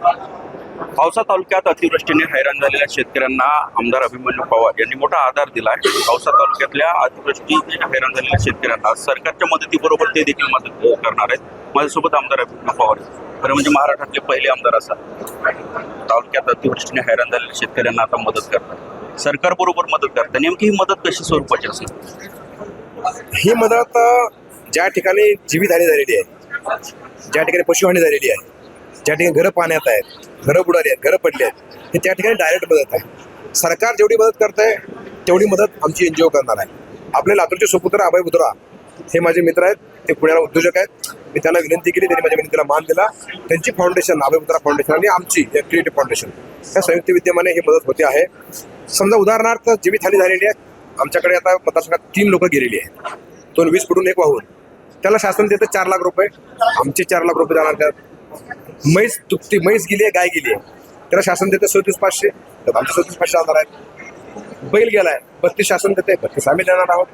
औसा तालुक्यात अतिवृष्टीने हैराण झालेल्या शेतकऱ्यांना आमदार अभिमन्यू पवार यांनी मोठा आधार दिला आहे औसा तालुक्यातल्या अतिवृष्टीने हैराण झालेल्या शेतकऱ्यांना सरकारच्या मदतीबरोबर ते देखील मदत करणार आहेत. माझ्यासोबत आमदार अभिमन्यू पवार खरं म्हणजे महाराष्ट्रातले पहिले आमदार असा. तालुक्यात अतिवृष्टीने हैराण झालेल्या शेतकऱ्यांना आता मदत करतात. सरकारबरोबर मदत करतात. नेमकी ही मदत कशी स्वरूपाची असेल ही मदत ज्या ठिकाणी जीवितहानी झालेली आहे ज्या ठिकाणी पशुहानी झालेली आहे ज्या ठिकाणी घरं पाण्यात आहेत घरं बुडाली आहेत घरं पडली आहेत हे त्या ठिकाणी डायरेक्ट मदत आहे. सरकार जेवढी मदत करत आहे तेवढी मदत आमची एन जी ओ करणार आहे. आपले लातूरचे सुपुत्र अभय बुद्रा हे माझे मित्र आहेत ते पुण्याला उद्योजक आहेत. मी त्यांना विनंती केली त्यांनी माझ्या विनंतीला मान दिला. त्यांची फाउंडेशन अभय बुद्रा फाउंडेशन आणि आमची क्रिएटिव्ह फाउंडेशन या संयुक्त विद्यमाने ही मदत होते आहे. समजा उदाहरणार्थ जीवितहानी झालेली आहे. आमच्याकडे आता मतदारसंघात तीन लोक गेलेली आहेत. दोन वीस फुटून एक वाहून. त्याला शासन देतं चार लाख रुपये. आमचे चार लाख रुपये जाणार त्यात म्हैस तुपती म्हैस गेली आहे गाय गेली आहे. त्याला शासन देतं सदतीस पाचशे. तर आमचे सदतीस पाचशे हजार आहेत. बैल गेलाय बत्तीस शासन देते बत्तीस आम्ही देणार आहोत.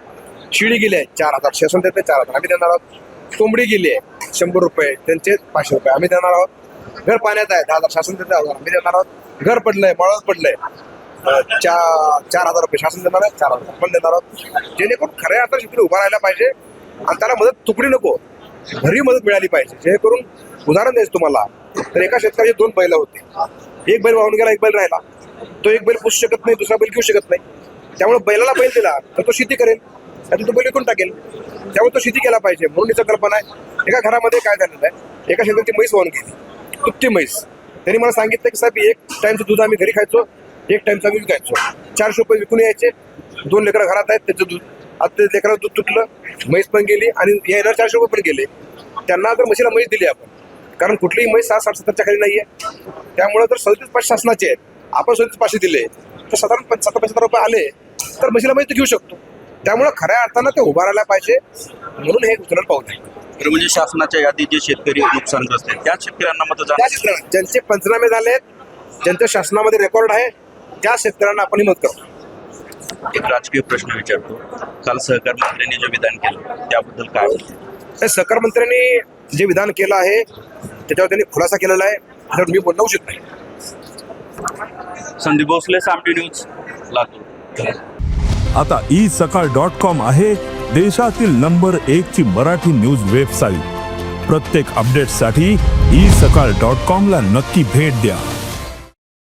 शिळी गेली आहे चार हजार शासन देते चार हजार आम्ही देणार आहोत. कोंबडी गेली आहे शंभर रुपये त्यांचे पाचशे रुपये आम्ही देणार आहोत. घर पाण्यात आहे दहा हजार शासन देते हजार आम्ही देणार आहोत. घर पडलंय मळत पडलंय. चार चार हजार रुपये शासन देणार आहे चार हजार पण देणार आहोत. जेणेकरून खऱ्या अर्थाने शेतकरी उभा राहायला पाहिजे आणि त्याला मदत तुकडी नको. घरी मदत मिळाली पाहिजे जेणेकरून उदाहरण द्यायचं तुम्हाला. तर एका शेतकऱ्याचे दोन बैल होते. एक बैल वाहून गेला एक बैल राहिला. तो एक बैल पुसू शकत नाही दुसरा बैल घेऊ शकत नाही. त्यामुळे बैलाला बैल दिला तर तो शेती करेल. आणि तो बैल विकून टाकेल. त्यामुळे तो शेती केला पाहिजे म्हणून हिचं कल्पना आहे. एका घरामध्ये काय झालेलं आहे? एका शेतकऱ्याची म्हैस वाहून गेली. तुपती म्हैस. त्यांनी मला सांगितलं की साहेब एक टाइमचं दूध आम्ही घरी खायचो एक टाईमचं आम्ही विकायचो चारशे रुपये विकून यायचे. दोन लेकरं घरात आहेत त्याचं दूध आता लेकराचं दूध तुटलं. म्हैस पण गेली आणि येणार चारशे रुपये पण गेले. त्यांना जर म्हशीला म्हैस दिली आपण कारण कुठलीही म्हैस सात साठ सत्तरच्या खाली नाहीये. त्यामुळे जर सदतीस पाचशे शासनाचे आहेत आपण सदतीस पाचशे दिले तर साधारण पंच- सत्तर पंच्याहत्तर रुपये आले तर म्हशीला म्हैस तर घेऊ शकतो. त्यामुळे खऱ्या अर्थानं ते उभा राहायला पाहिजे म्हणून हे उचलून पाऊल आहे. म्हणजे शासनाच्या यादीत जे शेतकरी नुकसानग्रस्त आहेत त्या शेतकऱ्यांना मदत त्या शेतकऱ्यांना ज्यांचे पंचनामे झाले आहेत ज्यांच्या शासनामध्ये रेकॉर्ड आहे त्या शेतकऱ्यांना आपण ही मदत करतो. एक राजकीय प्रश्न विचारतो. काल सहकार मंत्र्यांनी जे विधान केलं त्याबद्दल काय? त्या सहकार मंत्र्यांनी जे विधान केलं आहे त्याच्यावर त्यांनी खुलासा केलेला आहे. त्याच्यावर मी बोलणं उचित नाही. संदीप भोसले सामटी न्यूज लातूर. आता ई सकाळ डॉट कॉम आहे देशातील नंबर एक ची मराठी न्यूज वेबसाईट. प्रत्येक अपडेटसाठी ई सकाळ डॉट कॉम ला नक्की भेट द्या.